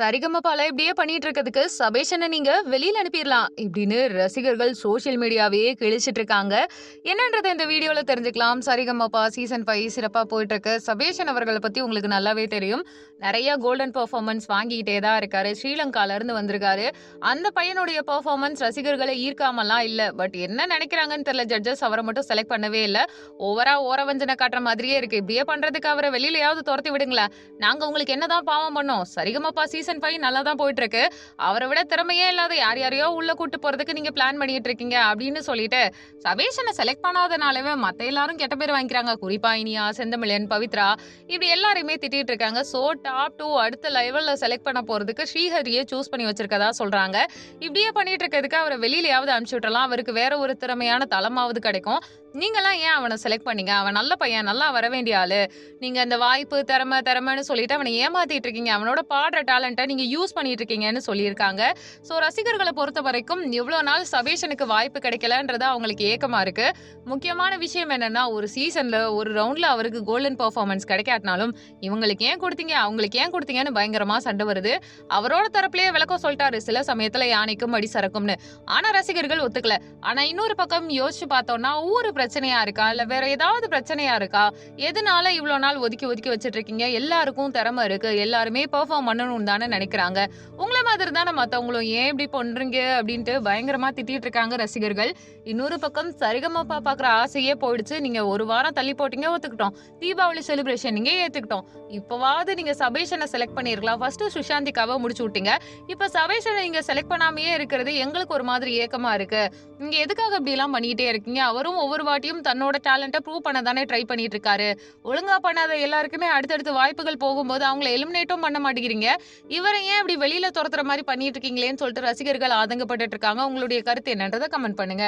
சரிகமபால இப்படியே பண்ணிட்டு இருக்கிறதுக்கு சபேஷனை நீங்க வெளியில அனுப்பிடலாம் இப்படின்னு ரசிகர்கள் சோஷியல் மீடியாவே கிழிச்சிட்டு இருக்காங்க என்னன்றதை இந்த வீடியோல தெரிஞ்சுக்கலாம். சரிகமபா சீசன் ஃபைவ் சிறப்பா போயிட்டு இருக்கு சபேஷன் அவர்களை பத்தி உங்களுக்கு நல்லாவே தெரியும். நிறைய கோல்டன் பெர்ஃபார்மன்ஸ் வாங்கிக்கிட்டே தான் இருக்காரு. ஸ்ரீலங்கால இருந்து வந்திருக்காரு. அந்த பையனுடைய பெர்ஃபார்மன்ஸ் ரசிகர்களை ஈர்க்காமலாம் இல்ல. பட் என்ன நினைக்கிறாங்கன்னு தெரியல. ஜட்ஜஸ் அவரை மட்டும் செலக்ட் பண்ணவே இல்லை. ஓவரா ஓரவஞ்சனை காட்டுற மாதிரியே இருக்கு. இப்படியே பண்றதுக்கு அவரை வெளியிலயாவது துரத்தி விடுங்களேன். நாங்க உங்களுக்கு என்னதான் பாவம் பண்ணோம். சரிகமபா சீசன் ஃபைவ் நல்லா தான் போயிட்டு இருக்கு அவரை விட திறமையே இல்லாத யார் யாரையோ உள்ள கூட்டு போறதுக்கு நீங்க பிளான் பண்ணிட்டு இருக்கீங்க அப்படின்னு சொல்லிட்டு சபேஷனை செலக்ட் பண்ணாதனாலவே மத்த எல்லாரும் கெட்ட பேர் வாங்கிக்கிறாங்க. குறிப்பா இனியா செந்தமிழன் பவித்ரா இப்படி எல்லாரையுமே திட்டிட்டு இருக்காங்க. சோ டாப் டூ அடுத்த லெவல்ல செலக்ட் பண்ண போறதுக்கு ஸ்ரீஹரியை சூஸ் பண்ணி வச்சிருக்கதா சொல்றாங்க. இப்படியே பண்ணிட்டு இருக்கிறதுக்கு அவரை வெளியிலயாவது அனுப்பிச்சு விட்டுறலாம். அவருக்கு வேற ஒரு திறமையான தளமாவது கிடைக்கும். நீங்களாம் ஏன் அவனை செலக்ட் பண்ணீங்க? அவன் நல்ல பையன் நல்லா வர வேண்டிய ஆளு. நீங்க அந்த வாய்ப்பு திறமை திறமைன்னு சொல்லிட்டு அவனை ஏமாத்திட்டு இருக்கீங்க. அவனோட பாடுற டேலண்ட்டை நீங்க யூஸ் பண்ணிட்டு இருக்கீங்கன்னு சொல்லியிருக்காங்க. ஸோ ரசிகர்களை பொறுத்த வரைக்கும் இவ்வளோ நாள் சபேஷனுக்கு வாய்ப்பு கிடைக்கலன்றது அவங்களுக்கு ஏக்கமா இருக்கு. முக்கியமான விஷயம் என்னன்னா ஒரு சீசன்ல ஒரு ரவுண்ட்ல அவருக்கு கோல்டன் பர்ஃபார்மன்ஸ் கிடைக்காட்டினாலும் இவங்களுக்கு ஏன் கொடுத்தீங்க? அவங்களுக்கு ஏன் கொடுத்தீங்கன்னு பயங்கரமா சண்டை வருது. அவரோட தரப்புலயே விளக்கம் சொல்லிட்டாரு சில சமயத்துல யானைக்கும் அடி சறக்கும்னு ஆனா ரசிகர்கள் ஒத்துக்கல. ஆனா இன்னொரு பக்கம் யோசிச்சு பார்த்தோம்னா ஊரு பிரச்சனையா இருக்கா? இல்ல வேற ஏதாவது பிரச்சனையா இருக்கா? எதனால இவ்வளவு நாள் ஒதுக்கி ஒதுக்கி வச்சிட்டு இருக்கீங்க? எல்லாருக்கும் திறமை இருக்கு. எல்லாருமே பெர்ஃபார்ம் பண்ணணும்னு தானே நினைக்கிறாங்க. உங்க மாதிரி தானே மற்றவங்களும் ஏன் இப்படி பண்ணுறீங்க அப்படின்ட்டு பயங்கரமா திட்டிகிட்டு இருக்காங்க ரசிகர்கள். இன்னொரு பக்கம் சரிகமாப்பா பாக்குற ஆசையே போயிடுச்சு. நீங்க ஒரு வாரம் தள்ளி போட்டீங்க ஒத்துக்கிட்டோம். தீபாவளி செலிப்ரேஷன் நீங்க ஏத்துக்கிட்டோம். இப்போவாவது நீங்க சபேஷனை செலக்ட் பண்ணிருக்கலாம். ஃபர்ஸ்ட் சுஷாந்திக்காவை முடிச்சு விட்டீங்க. இப்ப சபேஷனை நீங்க செலக்ட் பண்ணாமையே இருக்கிறது எங்களுக்கு ஒரு மாதிரி ஏக்கமா இருக்கு. நீங்க எதுக்காக இப்படிலாம் எல்லாம் பண்ணிட்டே இருக்கீங்க? அவரும் ஒவ்வொரு வாட்டியும் தன்னோட டேலண்ட்டை ப்ரூவ் பண்ண தானே ட்ரை பண்ணிட்டு இருக்காரு. ஒழுங்கா பண்ணாத எல்லாருக்குமே அடுத்தடுத்து வாய்ப்புகள் போகும்போது அவங்கள எலிமினேட்டும் பண்ண மாட்டேங்கிறீங்க. இவரை ஏன் இப்படி வெளியில துரத்துற மாதிரி பண்ணிட்டு இருக்கீங்களேன்னு சொல்லிட்டு ரசிகர்கள் ஆதங்கப்பட்டுட்டு இருக்காங்க. உங்களுடைய கருத்து என்னன்றதை கமெண்ட் பண்ணுங்க.